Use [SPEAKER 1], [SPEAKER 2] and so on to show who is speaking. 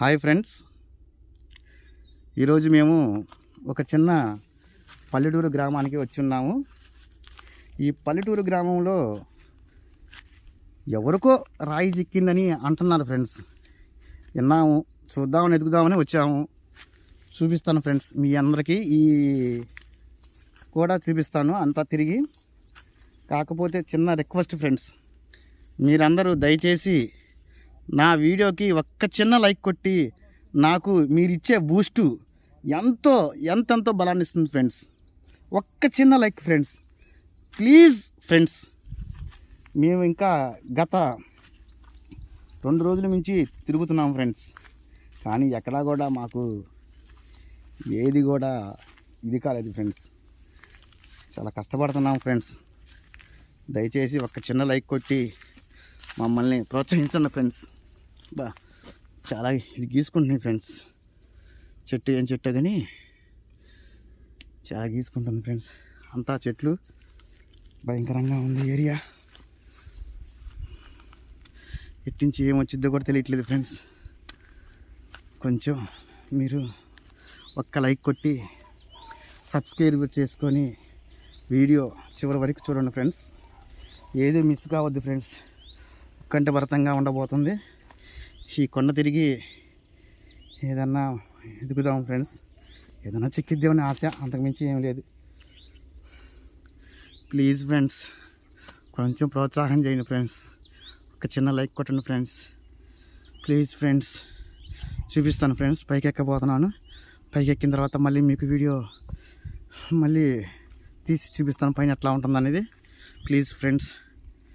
[SPEAKER 1] Hi friends. ఈరోజు మేము ఒక చిన్న పల్లెటూరు గ్రామానికి వచ్చి ఉన్నాము ఈ పల్లెటూరు గ్రామంలో ఎవరికో రాయి చిక్కిందని అంటున్నారు ఫ్రెండ్స్. విన్నాము చూద్దామని ఎదుగుదామని వచ్చాము. చూపిస్తాను ఫ్రెండ్స్ మీ అందరికీ. ఈ కూడా చూపిస్తాను అంతా తిరిగి. కాకపోతే చిన్న రిక్వెస్ట్ ఫ్రెండ్స్. మీరందరూ దయచేసి నా వీడియోకి ఒక్క చిన్న లైక్ కొట్టి నాకు మీరిచ్చే బూస్టు ఎంతో ఎంతెంతో బలాన్ని ఇస్తుంది ఫ్రెండ్స్. ఒక్క చిన్న లైక్ ఫ్రెండ్స్. ప్లీజ్ ఫ్రెండ్స్ మేము ఇంకా గత రెండు రోజుల నుంచి తిరుగుతున్నాం ఫ్రెండ్స్. కానీ ఎక్కడా కూడా మాకు ఏది కూడా ఇది కాలేదు ఫ్రెండ్స్. చాలా కష్టపడుతున్నాం ఫ్రెండ్స్. దయచేసి ఒక చిన్న లైక్ కొట్టి మమ్మల్ని ప్రోత్సహించండి ఫ్రెండ్స్. బా చాలా ఇది గీసుకుంటున్నాయి ఫ్రెండ్స్. చెట్టు ఏం చెట్టు కానీ చాలా గీసుకుంటుంది ఫ్రెండ్స్. అంతా చెట్లు భయంకరంగా ఉంది ఏరియా. ఎట్టించి ఏమొచ్చిద్దో కూడా తెలియట్లేదు ఫ్రెండ్స్. కొంచెం మీరు ఒక్క లైక్ కొట్టి సబ్స్క్రైబ్ చేసుకొని వీడియో చివరి వరకు చూడండి ఫ్రెండ్స్. ఏది మిస్ కావద్దు ఫ్రెండ్స్. కంటి భరతంగా ఉండబోతుంది. ఈ కొండ తిరిగి ఏదన్నా ఎదుగుదాం ఫ్రెండ్స్. ఏదన్నా చిక్కిద్దామని ఆశ అంతకుమించి ఏం లేదు. ప్లీజ్ ఫ్రెండ్స్ కొంచెం ప్రోత్సాహం చేయండి ఫ్రెండ్స్. ఒక చిన్న లైక్ కొట్టండి ఫ్రెండ్స్. ప్లీజ్ ఫ్రెండ్స్ చూపిస్తాను ఫ్రెండ్స్ పైకి ఎక్కబోతున్నాను పైకి ఎక్కిన తర్వాత మళ్ళీ మీకు వీడియో మళ్ళీ తీసి చూపిస్తాను పైన ఎట్లా ఉంటుంది అనేది ప్లీజ్ ఫ్రెండ్స్